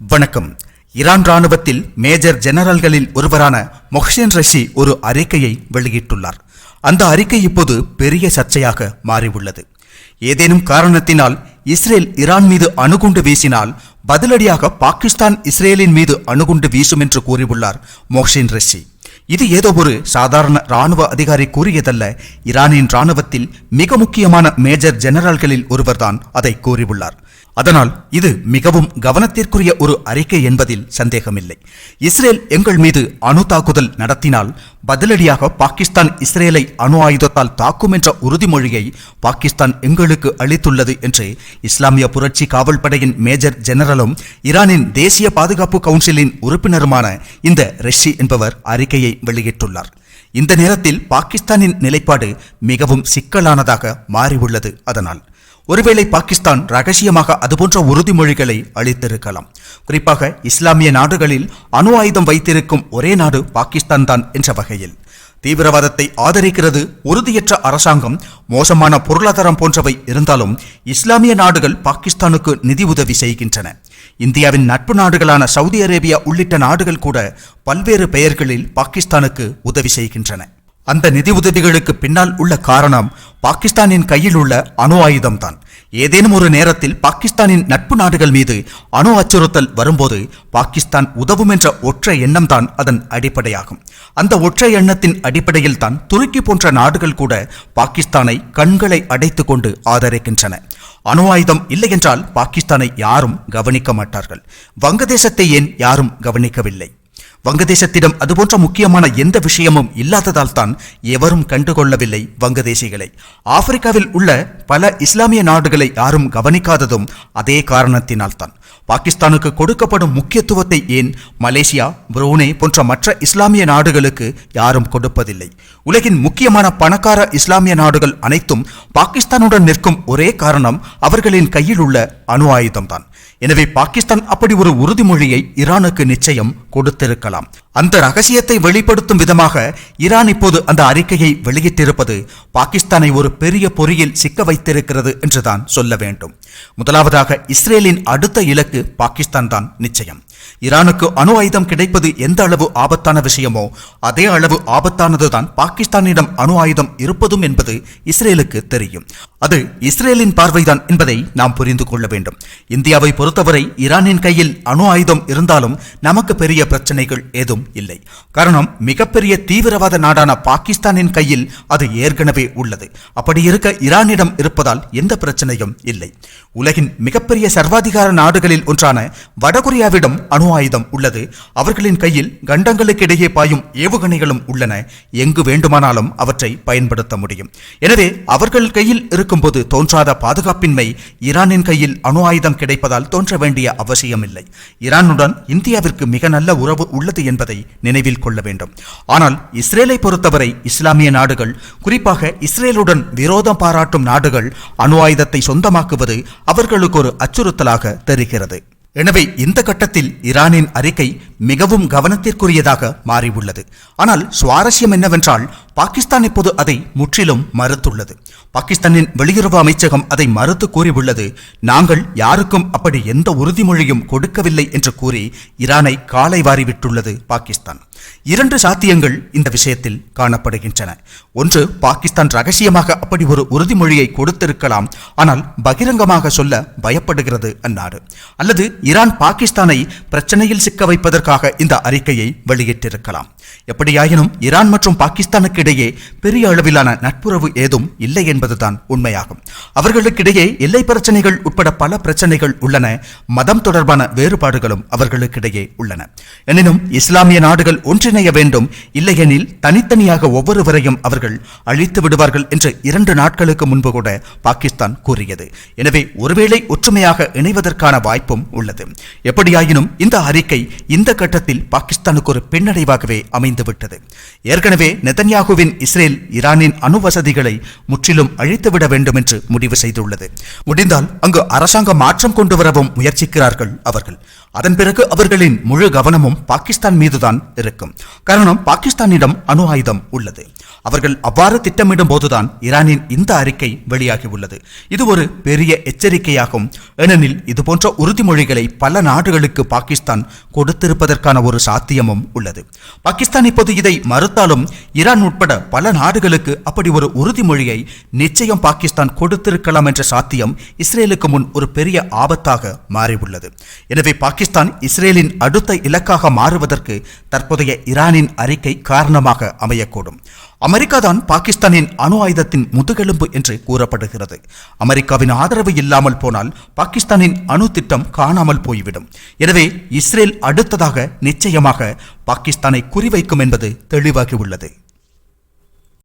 வணக்கம். ஈரான் ராணுவத்தில் மேஜர் ஜெனரல்களில் ஒருவரான மொஹ்சேன் ரஷி ஒரு அறிக்கையை வெளியிட்டுள்ளார். அந்த அறிக்கை இப்போது பெரிய சர்ச்சையாக மாறியுள்ளது. ஏதேனும் காரணத்தினால் இஸ்ரேல் ஈரான் மீது அணுகுண்டு வீசினால் பதிலடியாக பாகிஸ்தான் இஸ்ரேலின் மீது அணுகுண்டு வீசும் என்று கூறியுள்ளார் மொஹ்சேன் ரஷி. இது ஏதோ ஒரு சாதாரண ராணுவ அதிகாரி கூறியதல்ல. ஈரானின் ராணுவத்தில் மிக முக்கியமான மேஜர் ஜெனரல்களில் ஒருவர்தான் அதை கூறியுள்ளார். அதனால் இது மிகவும் கவனத்திற்குரிய ஒரு அறிக்கை என்பதில் சந்தேகமில்லை. இஸ்ரேல் எங்கள் மீது அணு தாக்குதல் நடத்தினால் பதிலடியாக பாகிஸ்தான் இஸ்ரேலை அணு ஆயுதத்தால் தாக்கும் என்ற உறுதிமொழியை பாகிஸ்தான் எங்களுக்கு அளித்துள்ளது என்று இஸ்லாமிய புரட்சி காவல் படையின் மேஜர் ஜெனரலும் ஈரானின் தேசிய பாதுகாப்பு கவுன்சிலின் உறுப்பினருமான இந்த ரெஷி என்பவர் அறிக்கையை வெளியிட்டுள்ளார். இந்த நேரத்தில் பாகிஸ்தானின் நிலைப்பாடு மிகவும் சிக்கலானதாக மாறியுள்ளது. அதனால் ஒருவேளை பாகிஸ்தான் ரகசியமாக அதுபோன்ற உறுதிமொழிகளை அளித்திருக்கலாம். குறிப்பாக இஸ்லாமிய நாடுகளில் அணு ஆயுதம் வைத்திருக்கும் ஒரே நாடு பாகிஸ்தான் தான் என்ற வகையில். தீவிரவாதத்தை ஆதரிக்கிறது உறுதியற்ற அரசாங்கம் மோசமான பொருளாதாரம் போன்றவை இருந்தாலும் இஸ்லாமிய நாடுகள் பாகிஸ்தானுக்கு நிதி உதவி செய்கின்றன. இந்தியாவின் நட்பு நாடுகளான சவுதி அரேபியா உள்ளிட்ட நாடுகள் கூட பல்வேறு பெயர்களில் பாகிஸ்தானுக்கு உதவி செய்கின்றன. அந்த நிதி உதவிகளுக்கு பின்னால் உள்ள காரணம் பாகிஸ்தானின் கையில் உள்ள அணு ஆயுதம்தான். ஏதேனும் ஒரு நேரத்தில் பாகிஸ்தானின் நட்பு நாடுகள் மீது அணு அச்சுறுத்தல் வரும்போது பாகிஸ்தான் உதவும் என்ற ஒற்றை எண்ணம் தான் அதன் அடிப்படையாகும். அந்த ஒற்றை எண்ணத்தின் அடிப்படையில் தான் துருக்கி போன்ற நாடுகள் கூட பாகிஸ்தானை கண்களை அடைத்துக் கொண்டு ஆதரிக்கின்றன. அணு ஆயுதம் இல்லை என்றால் பாகிஸ்தானை யாரும் கவனிக்க மாட்டார்கள். வங்கதேசத்தை ஏன் யாரும் கவனிக்கவில்லை? வங்கதேசத்திடம் அதுபோன்ற முக்கியமான எந்த விஷயமும் இல்லாததால் தான் எவரும் கண்டுகொள்ளவில்லை வங்கதேசிகளை. ஆப்பிரிக்காவில் உள்ள பல இஸ்லாமிய நாடுகளை யாரும் கவனிக்காததும் அதே காரணத்தினால் தான் பாகிஸ்தானுக்கு கொடுக்கப்படும் முக்கியத்துவத்தை ஏன் மலேசியா புரூனே போன்ற மற்ற இஸ்லாமிய நாடுகளுக்கு யாரும் கொடுப்பதில்லை. உலகின் முக்கியமான பணக்கார இஸ்லாமிய நாடுகள் அனைத்தும் பாகிஸ்தானுடன் நிற்கும் ஒரே காரணம் அவர்களின் கையில் உள்ள அணு ஆயுதம்தான். எனவே பாகிஸ்தான் அப்படி ஒரு உறுதிமொழியை ஈரானுக்கு நிச்சயம் கொடுத்திருக்கலாம். அந்த ரகசியத்தை வெளிப்படுத்தும் விதமாக ஈரான் இப்போது அந்த அறிக்கையை வெளியிட்டிருப்பது பாகிஸ்தானை ஒரு பெரிய பொறியில் சிக்க வைத்திருக்கிறது என்றுதான் சொல்ல வேண்டும். முதலாவதாக இஸ்ரேலின் அடுத்த இலக்கு பாகிஸ்தான் தான் நிச்சயம். ஈரானுக்கு அணு ஆயுதம் கிடைப்பது எந்த அளவு ஆபத்தான விஷயமோ அதே அளவு ஆபத்தானதுதான் பாகிஸ்தானிடம் அணு ஆயுதம் இருப்பதும் என்பது இஸ்ரேலுக்கு தெரியும். அது இஸ்ரேலின் பார்வைதான் என்பதை நாம் புரிந்து கொள்ள வேண்டும். இந்தியாவை பொறுத்தவரை ஈரானின் கையில் அணு ஆயுதம் இருந்தாலும் நமக்கு பெரிய பிரச்சனைகள் ஏதும் இல்லை. காரணம் மிகப்பெரிய தீவிரவாத நாடான பாகிஸ்தானின் கையில் அது ஏற்கனவே உள்ளது. அப்படி இருக்க ஈரானிடம் இருப்பதால் எந்த பிரச்சனையும் இல்லை. உலகின் மிகப்பெரிய சர்வாதிகார நாடுகளில் ஒன்றான வடகொரியாவிடம் அணு ஆயுதம் உள்ளது. அவர்களின் கையில் கண்டங்களுக்கு இடையே பாயும் ஏவுகணைகளும் உள்ளன. எங்கு வேண்டுமானாலும் அவற்றை பயன்படுத்த முடியும். எனவே அவர்கள் கையில் இருக்கும்போது தோன்றாத பாதுகாப்பின்மை ஈரானின் கையில் அணு ஆயுதம் கிடைப்பதால் தோன்ற வேண்டிய அவசியமில்லை. ஈரானுடன் இந்தியாவிற்கு மிக நல்ல உறவு உள்ளது என்பதை நினைவில் கொள்ள வேண்டும். ஆனால் இஸ்ரேலை பொறுத்தவரை இஸ்லாமிய நாடுகள் குறிப்பாக இஸ்ரேலுடன் விரோதம் பாராட்டும் நாடுகள் அணு ஆயுதத்தை சொந்தமாக்குவது அவர்களுக்கு ஒரு அச்சுறுத்தலாக தெரிகிறது. எனவே இந்த கட்டத்தில் ஈரானின் அறிக்கை மிகவும் கவனத்திற்குரியதாக மாறியுள்ளது. ஆனால் சுவாரஸ்யம் என்னவென்றால் பாகிஸ்தான் இப்போது அதை முற்றிலும் மறுத்துள்ளது. பாகிஸ்தானின் வெளியுறவு அமைச்சகம் அதை மறுத்து கூறியுள்ளது நாங்கள் யாருக்கும் அப்படி எந்த உறுதிமொழியும் கொடுக்கவில்லை என்று கூறி ஈரானை காலை வாரிவிட்டுள்ளது பாகிஸ்தான். இரண்டு சாத்தியங்கள் இந்த விஷயத்தில் காணப்படுகின்றன. ஒன்று பாகிஸ்தான் ரகசியமாக அப்படி ஒரு உறுதிமொழியை கொடுத்திருக்கலாம் ஆனால் பகிரங்கமாக சொல்ல பயப்படுகிறது அந்நாடு. அல்லது ஈரான் பாகிஸ்தானை பிரச்சனையில் சிக்க வைப்பதற்கு என்பதற்காக இந்த அறிக்கையை வெளியிட்டிருக்கலாம். எப்படியாயினும் ஈரான் மற்றும் பாகிஸ்தானுக்கு இடையே பெரிய அளவிலான நட்புறவு ஏதும் இல்லை என்பதுதான் உண்மையாகும். அவர்களுக்கிடையே எல்லை பிரச்சனைகள் உட்பட பல பிரச்சனைகள் உள்ளன. மதம் தொடர்பான வேறுபாடுகளும் அவர்களுக்கிடையே உள்ளன. எனினும் இஸ்லாமிய நாடுகள் ஒன்றிணைய வேண்டும். இல்லையெனில் தனித்தனியாக ஒவ்வொருவரையும் அவர்கள் அழித்து விடுவார்கள் என்று இரண்டு நாட்களுக்கு முன்பு கூட பாகிஸ்தான் கூறியது. எனவே ஒருவேளை ஒற்றுமையாக இணைவதற்கான வாய்ப்பும் உள்ளது. எப்படியாயினும் இந்த அறிக்கை இந்த கட்டத்தில் பாகிஸ்தானுக்கு ஒரு பின்னடைவாகவே அமைந்துவிட்டது. ஏற்கனவே நெதன்யாகுவின் இஸ்ரேல் ஈரானின் அணு வசதிகளை முற்றிலும் அழித்துவிட வேண்டும் என்று முடிவு செய்துள்ளது. முடிந்தால் அங்கு அரசாங்க மாற்றம் கொண்டு வரவும் முயற்சிக்கிறார்கள் அவர்கள். அதன் பிறகு அவர்களின் முழு கவனமும் பாகிஸ்தான் மீதுதான் இருக்கும். காரணம் பாகிஸ்தானிடம் அணு ஆயுதம் உள்ளது. அவர்கள் அவ்வாறு திட்டமிடும் போதுதான் ஈரானின் இந்த அறிக்கை வெளியாகி உள்ளது. இது ஒரு பெரிய எச்சரிக்கையாகும். ஏனெனில் இதுபோன்ற உறுதிமொழிகளை பல நாடுகளுக்கு பாகிஸ்தான் இருப்பதற்கான ஒரு சாத்தியமும் உள்ளது. பாகிஸ்தான் இப்போது இதை மறுத்தாலும் ஈரான் உட்பட பல நாடுகளுக்கு அப்படி ஒரு உறுதிமொழியை நிச்சயம் பாகிஸ்தான் கொடுத்திருக்கலாம் என்ற சாத்தியம் இஸ்ரேலுக்கு முன் ஒரு பெரிய ஆபத்தாக மாறியுள்ளது. எனவே பாகிஸ்தான் இஸ்ரேலின் அடுத்த இலக்காக மாறுவதற்கு தற்போதைய ஈரானின் அறிக்கை காரணமாக அமையக்கூடும். அமெரிக்கா தான் பாகிஸ்தானின் அணு ஆயுதத்தின் முதுகெலும்பு என்று கூறப்படுகிறது. அமெரிக்காவின் ஆதரவு இல்லாமல் போனால் பாகிஸ்தானின் அணு திட்டம் காணாமல் போய்விடும். எனவே இஸ்ரேல் அடுத்ததாக நிச்சயமாக பாகிஸ்தானை குறிவைக்கும் என்பது தெளிவாகி உள்ளது